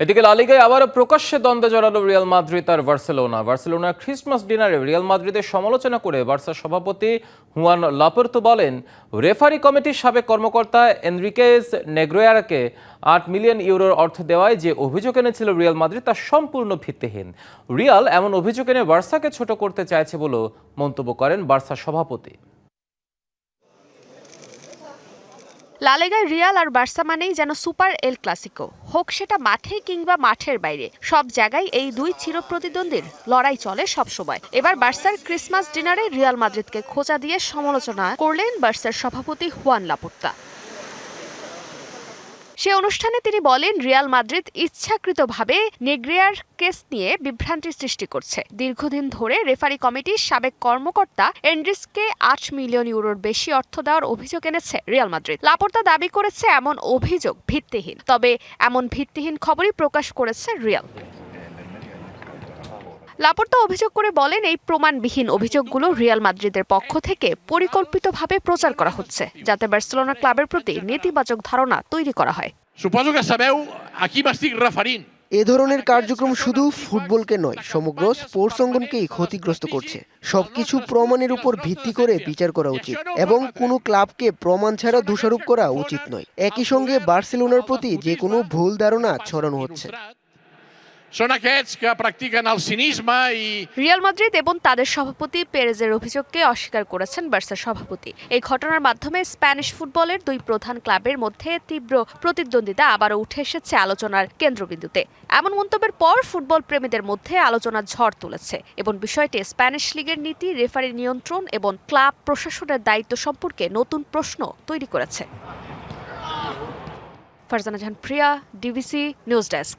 এদিকে লালিগায় আবারও প্রকাশ্যে দ্বন্দ্বে জড়ালো রিয়াল মাদ্রিদ আর বার্সেলোনা। বার্সেলোনা ক্রিসমাস ডিনারে রিয়াল মাদ্রিদের সমালোচনা করে বার্সার সভাপতি হুয়ান লাপোর্তো বলেন, রেফারি কমিটির সাবেক কর্মকর্তা এনরিকেজ নেগ্রোয়ারকে আট মিলিয়ন ইউরোর অর্থ দেওয়ায় যে অভিযোগ এনেছিল রিয়াল মাদ্রিদ তা সম্পূর্ণ ভিত্তিহীন। রিয়াল এমন অভিযোগ এনে বার্সাকে ছোট করতে চাইছে বলেও মন্তব্য করেন বার্সার সভাপতি। লালেগায় রিয়াল আর বার্সা মানেই যেন সুপার এল ক্লাসিকো। হোক সেটা মাঠে কিংবা মাঠের বাইরে, সব জায়গায় এই দুই চিরপ্রতিদ্বন্দ্বীর লড়াই চলে সবসময় এবার বার্সার ক্রিসমাস ডিনারে রিয়াল মাদ্রিদকে খোঁচা দিয়ে সমালোচনা করলেন বার্সার সভাপতি হুয়ান লাপুর্তা। সে অনুষ্ঠানে তিনি বলেন, রিয়াল মাদ্রিদ ইচ্ছাকৃতভাবে নেগ্রিয়ার কেস নিয়ে বিভ্রান্তি সৃষ্টি করছে। দীর্ঘদিন ধরে রেফারি কমিটির সাবেক কর্মকর্তা এন্ড্রিসকে আট মিলিয়ন ইউরোর বেশি অর্থ দেওয়ার অভিযোগ এনেছে রিয়াল মাদ্রিদ। লাপোর্তা দাবি করেছে, এমন অভিযোগ ভিত্তিহীন। তবে এমন ভিত্তিহীন খবরই প্রকাশ করেছে রিয়াল। লাপোর্তা অভিযোগ করে বলেন এই প্রমাণবিহীন অভিযোগগুলো রিয়াল মাদ্রিদের পক্ষ থেকে পরিকল্পিতভাবে প্রচার করা হচ্ছে যাতে বার্সেলোনা ক্লাবের প্রতি নেতিবাচক ধারণা তৈরি করা হয়. এ ধরনের কার্যক্রম শুধু ফুটবলকে নয় সমগ্র স্পোর্টস অঙ্গনকেই ক্ষতিগ্রস্ত করছে। সবকিছু প্রমাণের উপর ভিত্তি করে বিচার করা উচিত এবং কোনো ক্লাবকে প্রমাণ ছাড়া দোষারোপ করা উচিত নয়। একই সঙ্গে বার্সেলোনার প্রতি যে কোনো ভুল ধারণা ছড়ানো হচ্ছে। Són aquests que practiquen el cinisme i Real Madrid এবং তাদের সভাপতি পেরেজের অভিযোগকে অস্বীকার করেছেন বার্সার সভাপতি। এই ঘটনার মাধ্যমে স্প্যানিশ ফুটবলের দুই প্রধান ক্লাবের মধ্যে তীব্র প্রতিদ্বন্দ্বিতা আবারও উঠে এসেছে আলোচনার কেন্দ্রবিন্দুতে। এমন মন্তব্যের পর ফুটবল প্রেমীদের মধ্যে আলোচনার ঝড় তুলেছে এবং বিষয়টি স্প্যানিশ লিগের নীতি রেফারি নিয়ন্ত্রণ এবং ক্লাব প্রশাসনের দায়িত্ব সম্পর্কে নতুন প্রশ্ন তৈরি করেছে। Farzana Jahan Priya DBC news desk